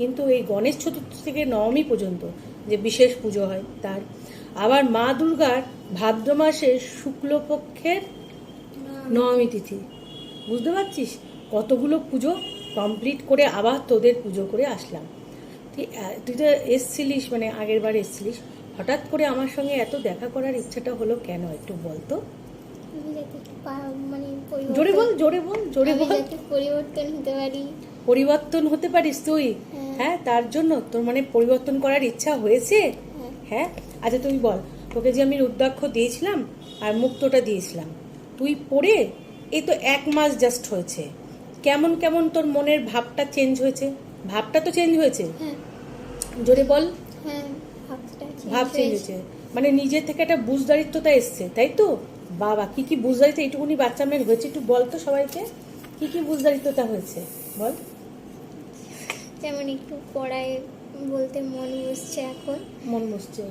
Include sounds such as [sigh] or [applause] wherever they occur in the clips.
কিন্তু এই গণেশ চতুর্থী থেকে নবমী পর্যন্ত যে বিশেষ পুজো হয় তার আবার মা দুর্গার ভাদ্র মাসের শুক্লপক্ষের নবমী তিথি। বুঝতে পারছিস? কতগুলো পুজো কমপ্লিট করে আবার তোদের পুজো করে আসলাম। তুই তুই তো এসছিলিস মানে আগের বার এসছিলিস। হঠাৎ করে আমার সঙ্গে এত দেখা করার ইচ্ছাটা হলো কেন একটু বলতো মানে জোরে বল জোরে বল জোরে বল। পরিবর্তন হতে পারি। পরিবর্তন হতে পারিস তুই। হ্যাঁ। তার জন্য তোর মানে পরিবর্তন করার ইচ্ছা হয়েছে? হ্যাঁ আচ্ছা তুই বল তোকে যে আমি রুদ্রাক্ষ দিয়েছিলাম আর মুক্তটা দিয়েছিলাম তুই পড়ে এই তো এক মাস জাস্ট হয়েছে। কেমন কেমন তোর মনের ভাবটা চেঞ্জ হয়েছে? ভাবটা তো চেঞ্জ হয়েছে। হ্যাঁ জোরে বল। ভাব চেঞ্জ হয়েছে। হয়েছে। মানে নিজের থেকে একটা বুঝদারিত্বতা এসছে তাই তো? বাবা কি কি বুঝদারিত্ব এইটুকুনি বাচ্চা মেয়ের হয়েছে একটু বল তো সবাইকে। কি কি বুঝদারিত্বতা হয়েছে? বল। যেমন একটু পড়ায় বলতে মন বসছে এখন। মন বসছে।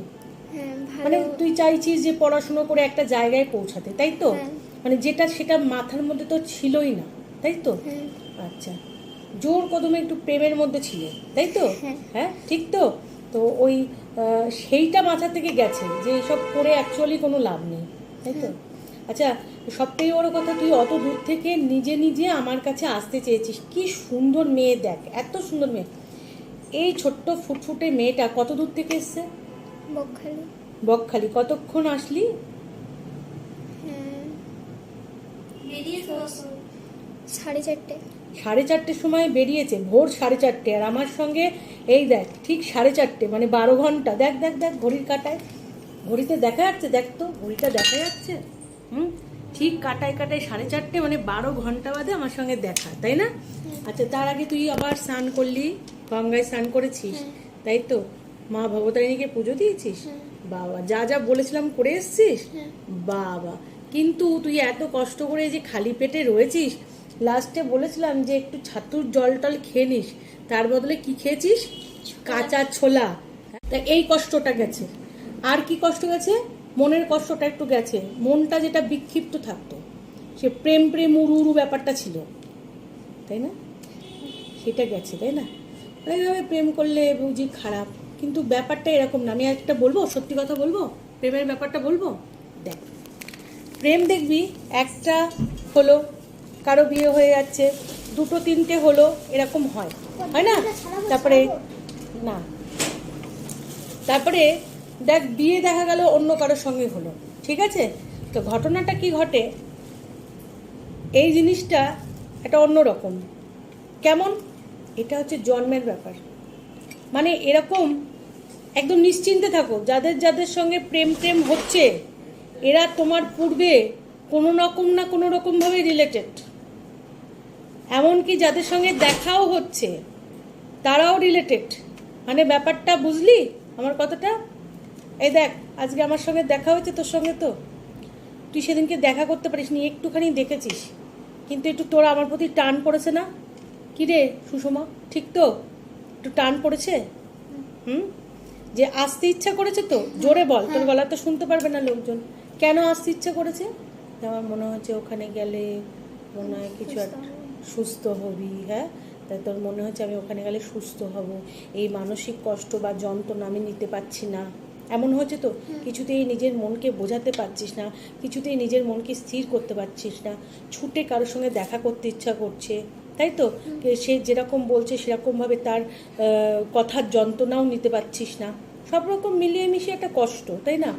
হ্যাঁ মানে তুই চাইছিস যে পড়াশুনো করে একটা জায়গায় পৌঁছাতে তাই তো? হ্যাঁ। মানে যেটা সেটা মাথার মধ্যে তো ছিলই না তাই তো? হ্যাঁ। আচ্ছা। জোর কদমে একটু প্রেমের মধ্যে ছিলে তাই তো? হ্যাঁ। হ্যাঁ ঠিক তো? তো ওই সেইটা মাথা থেকে গেছে যে এসব করে অ্যাকচুয়ালি কোনো লাভ নেই তাই তো? আচ্ছা সব থেকে বড় কথা তুই অত দূর থেকে নিজে নিজে আমার কাছে আসতে চেয়েছিস। কি সুন্দর মেয়ে দেখ এত সুন্দর মেয়ে। এই ছোট্ট ফুটফুটে মেয়েটা কত দূর থেকে এসছে? বকখালি। বকখালি। কতক্ষণ আসলি? হ্যাঁ। সাড়ে চারটে। সাড়ে চারটের সময় বেরিয়েছে ভোর সাড়ে চারটে। আর আমার সঙ্গে এই দেখ ঠিক সাড়ে চারটে মানে বারো ঘণ্টা। দেখ দেখ দেখ ঘড়ির কাটায়। ঘড়িতে দেখা যাচ্ছে দেখ তো ঘড়িটা দেখা যাচ্ছে। হুম? ঠিক কাটায় কাটায় সাড়ে চারটে মানে বারো ঘণ্টা বাদে আমার সঙ্গে দেখা তাই না? আচ্ছা তার আগে তুই আবার স্নান করলি গঙ্গায় স্নান করেছিস। তাই তো? মা ভবতারিণীকে পুজো দিয়েছিস। বাবা যা যা বলেছিলাম করে এসছিস। বাবা কিন্তু তুই এত কষ্ট করে যে খালি পেটে রয়েছিস লাস্টে বলেছিলাম যে একটু ছাতুর জল টল খেয়ে নিস তার বদলে কি খেয়েছিস? কাঁচা ছোলা। তা এই কষ্টটা গেছে। আর কি কষ্ট গেছে? মনের কষ্টটা একটু গেছে মনটা যেটা বিক্ষিপ্ত থাকতো সে প্রেম প্রেম উড়ু উড়ু ব্যাপারটা ছিল তাই না? সেটা গেছে তাই না? এইভাবে প্রেম করলে বুঝি খারাপ কিন্তু ব্যাপারটা এরকম না। আমি একটা বলব সত্যি কথা বলব? প্রেমের ব্যাপারটা বলব? দেখ প্রেম দেখবি একটা হলো কারও বিয়ে হয়ে যাচ্ছে দুটো তিনটে হলো এরকম হয় হয় না? তারপরে না। তারপরে দেখ, বিয়ে দেখা গেল, অন্য কারোর সঙ্গে হলো। ঠিক আছে? তো ঘটনাটা কি ঘটে? এই জিনিসটা একটা অন্য রকম কেমন? এটা হচ্ছে জন্মের ব্যাপার। মানে এরকম, একদম নিশ্চিন্তে থাকো। যাদের যাদের সঙ্গে প্রেম প্রেম হচ্ছে, এরা তোমার পূর্বে কোনো রকম না কোনো রকমভাবে রিলেটেড এমনকি যাদের সঙ্গে দেখাও হচ্ছে, তারাও রিলেটেড মানে ব্যাপারটা বুঝলি? আমার কথাটা? এই দেখ আজকে আমার সঙ্গে দেখা হয়েছে তোর সঙ্গে তো। তুই সেদিনকে দেখা করতে পারিস নি একটুখানি দেখেছিস। কিন্তু একটু তোর আমার প্রতি টান পড়েছে না? কি রে সুষমা ঠিক তো? একটু টান পড়েছে? হুম? যে আসতে ইচ্ছা করেছে তো? জোরে বল তোর গলা তো শুনতে পারবে না লোকজন। কেন আসতে ইচ্ছা করেছে? আমার মনে হচ্ছে ওখানে গেলে মনে হয় কিছু একটা সুস্থ হবি হ্যাঁ? তাই তোর মনে হচ্ছে আমি ওখানে গেলে সুস্থ হব। এই মানসিক কষ্ট বা যন্ত্রণা আমি নিতে পারছি না। এমন হয়েছে তো? কিছুতেই নিজের মনকে বোঝাতে পারছিস না কিছুতেই নিজের মনকে স্থির করতে পারছিস না। ছুটে কারোর সঙ্গে দেখা করতে ইচ্ছা করছে তাই তো? সে যেরকম বলছে সেরকমভাবে তার কথার যন্ত্রণাও নিতে পারছিস না। সব রকম মিলিয়ে মিশিয়ে একটা কষ্ট তাই না?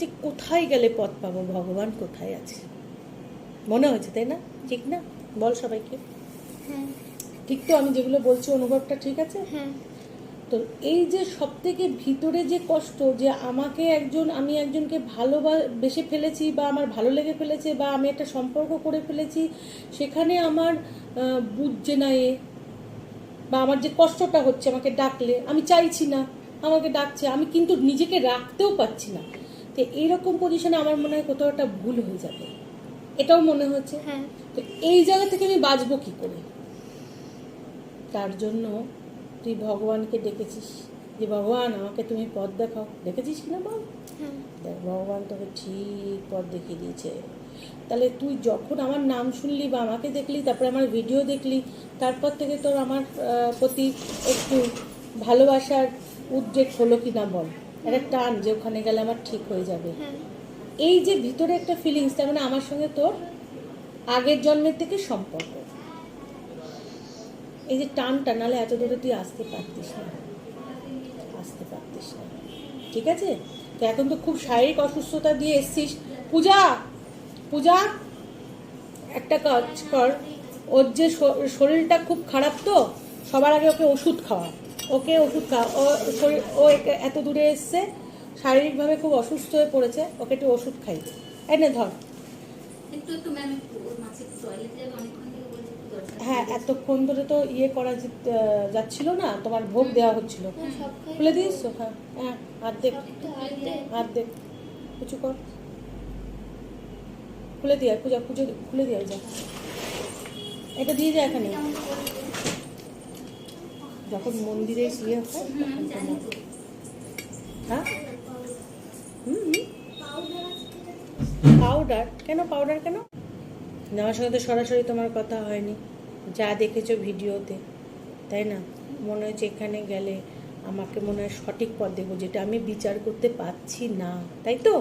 যে কোথায় গেলে পথ পাবো? ভগবান কোথায় আছে? মনে হয়েছে তাই না? ঠিক না? বল সবাইকে। হ্যাঁ। ঠিক তো? আমি যেগুলো বলছি অনুভবটা ঠিক আছে? হ্যাঁ। তো এই যে সব থেকে ভিতরে যে কষ্ট যে আমাকে একজন আমি একজনকে ভালোবেসে ফেলেছি বা আমার ভালো লেগে ফেলেছে বা আমি একটা সম্পর্ক করে ফেলেছি সেখানে আমার বুঝছে না এ বা আমার যে কষ্টটা হচ্ছে আমাকে ডাকলে আমি চাইছি না আমাকে ডাকছে আমি কিন্তু নিজেকে রাখতেও পারছি না। তো এইরকম পজিশনে আমার মনে হয় কোথাও একটা ভুল হয়ে যাবে। এটাও মনে হচ্ছে? হ্যাঁ। তো এই জায়গা থেকে আমি বাঁচবো কি করে? তার জন্য তুই ভগবানকে ডেকেছিস। যে ভগবান আমাকে তুমি পথ দেখাও। দেখেছিস কিনা বল হ্যাঁ। দেখ ভগবান তোকে ঠিক পথ দেখিয়ে দিয়েছে। তাহলে তুই যখন আমার নাম শুনলি বা আমাকে দেখলি তারপরে আমার ভিডিও দেখলি তারপর থেকে তোর আমার প্রতি একটু ভালোবাসার উদ্বেগ হলো কি না বল? একটা টান যে ওখানে গেলে আমার ঠিক হয়ে যাবে। হ্যাঁ। এই যে ভিতরে একটা ফিলিংস তার মানে আমার সঙ্গে তোর আগের জন্মের থেকে সম্পর্ক। এই যে টানটা, নালে এত দূরে তুই আসতে পারতিস না। আসতে পারতিস না। ঠিক আছে? তো এখন তো খুব শারীরিক অসুস্থতা দিয়ে এসছিস। পূজা পূজা, একটা কাজ কর। ওর যে শরীরটা খুব খারাপ তো, সবার আগে ওকে ওষুধ খাওয়া। ওকে ওষুধ খাওয়া ও শরীর, ও এত দূরে এসছে, শারীরিকভাবে খুব অসুস্থ হয়ে পড়েছে, ওকে একটু ওষুধ খাই এনে ধর। একটু একটু ম্যাম একটু টয়লেট অনেকক্ষণ থেকে বলছে একটু দরকার হ্যাঁ এতক্ষণ ধরে তো ইয়ে করা যাচ্ছিল না তোমার ভোগ দেওয়া হচ্ছিল। হ্যাঁ, খুলে দিয়েছ হ্যাঁ হ্যাঁ অর্ধেক। অর্ধেক। কিছু কর। খুলে দিয়ে পূজা পুজো খুলে দিয়ে যা। এটা দিয়ে যা এখানে। যখন মন্দিরে ইয়ে হয় হ্যাঁ? হুম পাউডার? কেন পাউডার কেন? আমার সঙ্গে তো সরাসরি তোমার কথা হয়নি। যা দেখেছ ভিডিওতে, তাই না? মনে হচ্ছে এখানে গেলে আমাকে মনে হয় সঠিক পথ দেবো যেটা আমি বিচার করতে পারছি না, তাই তো?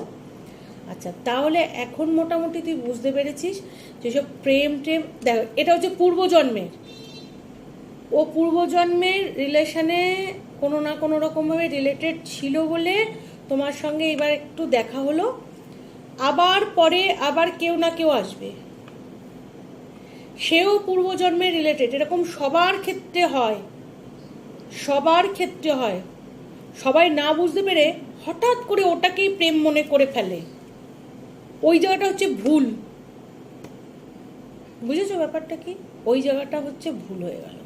আচ্ছা তাহলে এখন মোটামুটি তুই বুঝতে পেরেছিস যেসব প্রেম টেম, দেখ, এটা হচ্ছে পূর্বজন্মের। ও পূর্বজন্মের রিলেশনে কোনো না কোনো রকমভাবে রিলেটেড ছিল বলে তোমার সঙ্গে এবার একটু দেখা হলো। আবার পরে আবার কেউ না কেউ আসবে। সেও পূর্বজন্মের রিলেটেড এরকম সবার ক্ষেত্রে হয়। সবার ক্ষেত্রে হয়। সবাই না বুঝতে পেরে হঠাৎ করে ওটাকেই প্রেম মনে করে ফেলে। ওই জায়গাটা হচ্ছে ভুল। বুঝেছ ব্যাপারটা কি? ওই জায়গাটা হচ্ছে ভুল হয়ে গেল।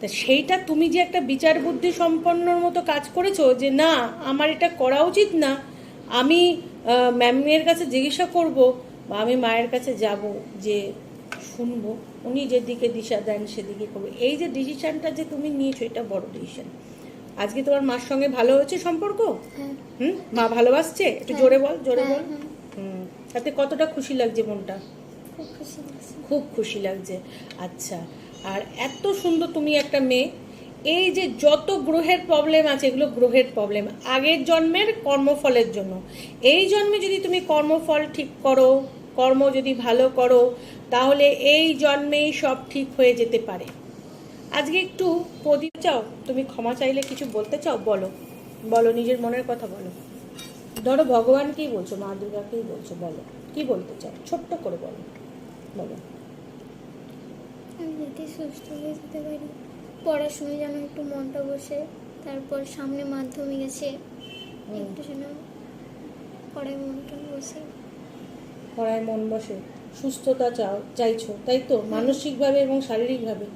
তা সেইটা তুমি যে একটা বিচার বুদ্ধি সম্পন্নর মতো কাজ করেছ যে না, আমার এটা করা উচিত না, আমি ম্যামের কাছে জিজ্ঞাসা করব বা আমি মায়ের কাছে যাব যে শুনব উনি যেদিকে দিশা দেন সেদিকে করব। এই যে ডিসিশনটা যে তুমি নিয়েছো এটা বড় ডিসিশন আজকে তোমার মার সঙ্গে ভালো হয়েছে সম্পর্ক? হ্যাঁ। হুম? মা ভালোবাসছে একটু হ্যাঁ। জোরে বল জোরে হ্যাঁ, বল। হুম তাতে কতটা খুশি লাগছে মনটা? খুব খুশি লাগছে। আচ্ছা আর এত সুন্দর তুমি একটা মেয়ে। এই যে যত গ্রহের প্রবলেম আছে এগুলো গ্রহের প্রবলেম আগের জন্মের কর্মফলের জন্য। এই জন্মে যদি তুমি কর্মফল ঠিক করো কর্ম যদি ভালো করো তাহলে এই জন্মেই সব ঠিক হয়ে যেতে পারে। আজকে একটু প্রদীপ চাও? তুমি ক্ষমা চাইলে কিছু বলতে চাও? বলো। বলো নিজের মনের কথা বলো। ধরো ভগবানকেই বলছো মা দুর্গাকেই বলছো বলো। কি বলতে চাও? ছোট্ট করে বলো। বলো। আমি যাতে সুস্থ হয়ে যেতে পারি পড়াশোনায় যেন একটু মনটা বসে তারপর সামনে মাধ্যমিক আছে। একটু যেন পড়ায় মনটা বসে। পড়ায় মন বসে? সুস্থতা চাও চাইছো তাই তো? মানসিকভাবে এবং শারীরিকভাবে?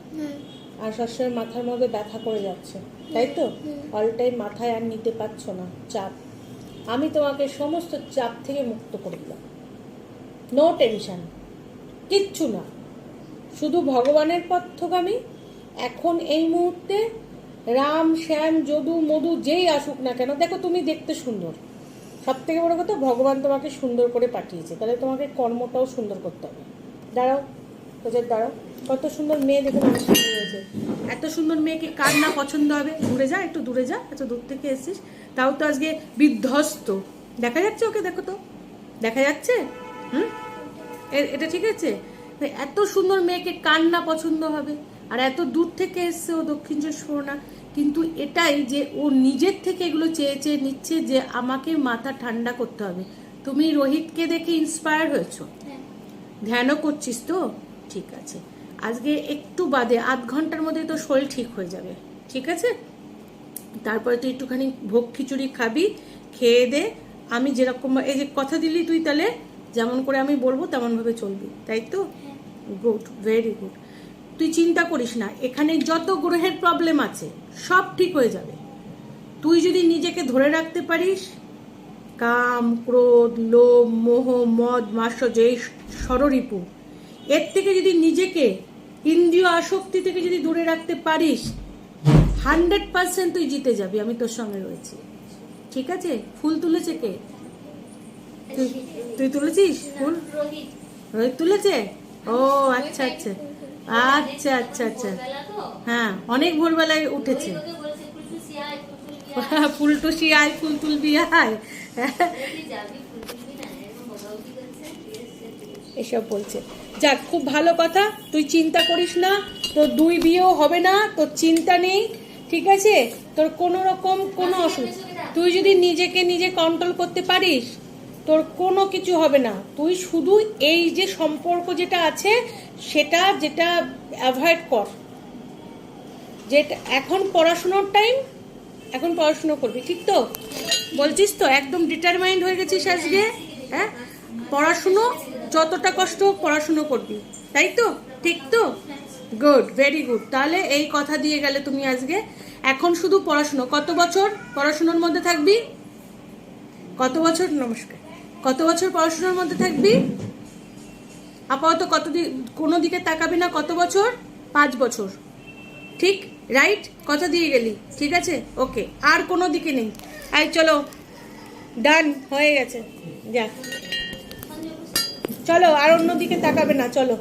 আর সবসময় মাথার মধ্যে ব্যথা করে যাচ্ছে তাই তো। অল টাইম মাথায় আর নিতে পারছ না চাপ। আমি তোমাকে সমস্ত চাপ থেকে মুক্ত করে দিলাম। নো টেনশন কিচ্ছু না। শুধু ভগবানের পথগামী। এখন এই মুহূর্তে রাম শ্যাম যদু মধু যেই আসুক না কেন দেখো তুমি দেখতে সুন্দর। সব থেকে বড় কথা, ভগবান তোমাকে সুন্দর করে পাঠিয়েছে। তাহলে তোমাকে কর্মটাও সুন্দর করতে হবে। দাঁড়াও তোদের দাঁড়াও। কত সুন্দর মেয়ে দেখে হয়েছে এত সুন্দর মেয়েকে কার না পছন্দ হবে? দূরে যা, একটু দূরে যা। এত দূর থেকে এসেছিস। তাও তো আজকে বিধ্বস্ত। দেখা যাচ্ছে ওকে? দেখো তো। দেখা যাচ্ছে? হুম? এটা ঠিক আছে? এত সুন্দর মেয়েকে কার না পছন্দ হবে? আর এত দূর থেকে এসছে ও দক্ষিণ চব্বিশ পরগনা কিন্তু এটাই যে ও নিজের থেকে এগুলো চেয়ে চেয়ে নিচ্ছে যে আমাকে মাথা ঠান্ডা করতে হবে। তুমি রোহিতকে দেখে ইন্সপায়ার হয়েছো? হ্যাঁ। ধ্যানও করছিস তো? ঠিক আছে। আজকে একটু বাদে আধ ঘণ্টার মধ্যে তো শরীর ঠিক হয়ে যাবে। ঠিক আছে? তারপরে তুই একটুখানি ভোগ খিচুড়ি খাবি খেয়ে দে। আমি যেরকম এই যে কথা দিলি তুই তাহলে যেমন করে আমি বলব তেমনভাবে চলবি। তাই তো? গুড ভেরি গুড তুই চিন্তা করিস না, এখানে যত গ্রহের প্রবলেম আছে, সব ঠিক হয়ে যাবে। তুই যদি নিজেকে ধরে রাখতে পারিস, কাম, ক্রোধ, লোভ, মোহ, মদ মাৎসর্য এই ষড়রিপু, এর থেকে যদি নিজেকে, ইন্দ্রিয় আসক্তি থেকে যদি দূরে রাখতে পারিস, হান্ড্রেড পার্সেন্ট তুই জিতে যাবি, আমি তোর সঙ্গে রয়েছি। ঠিক আছে? ফুল তুলেছে কে? তুই তুলেছিস ফুল? রোহিত তুলেছে? ও আচ্ছা আচ্ছা। আচ্ছা আচ্ছা আচ্ছা। হ্যাঁ অনেক ভোরবেলায় উঠেছে। [laughs] ফুলটুসি আয়, ফুল তুলবি আয়। এসব বলছে। যাক, খুব ভালো কথা। তুই চিন্তা করিস না, তোর দুই বিয়েও হবে না, তোর চিন্তা নেই, ঠিক আছে? তোর কোনো রকম কোনো অসুবিধা তুই যদি নিজেকে নিজে কন্ট্রোল করতে পারিস, তোর কোনো কিছু হবে না। তুই শুধু এই যে সম্পর্ক যেটা আছে সেটা যেটা অ্যাভয়েড কর। যেটা, এখন পড়াশুনোর টাইম এখন পড়াশুনো করবি, ঠিক তো? বলছিস তো, একদম ডিটারমাইন্ড হয়ে গেছিস আজকে হ্যাঁ? পড়াশুনো, যতটা কষ্ট হোক পড়াশুনো করবি, তাই তো? ঠিক তো? গুড ভেরি গুড তাহলে এই কথা দিয়ে গেলে তুমি আজকে, এখন শুধু পড়াশুনো, কত বছর পড়াশুনোর মধ্যে থাকবি? কত বছর, নমস্কার, কত বছর পড়াশুনোর মধ্যে থাকবি? আপাতত কত কোনো দিকে তাকাবি না, কত বছর? পাঁচ বছর। ঠিক? রাইট কথা দিয়ে গেলি। ঠিক আছে? ওকে আর কোনো দিকে নেই। আই চলো। ডান হয়ে গেছে। যা। চলো, আর অন্য দিকে তাকাবে না। চলো।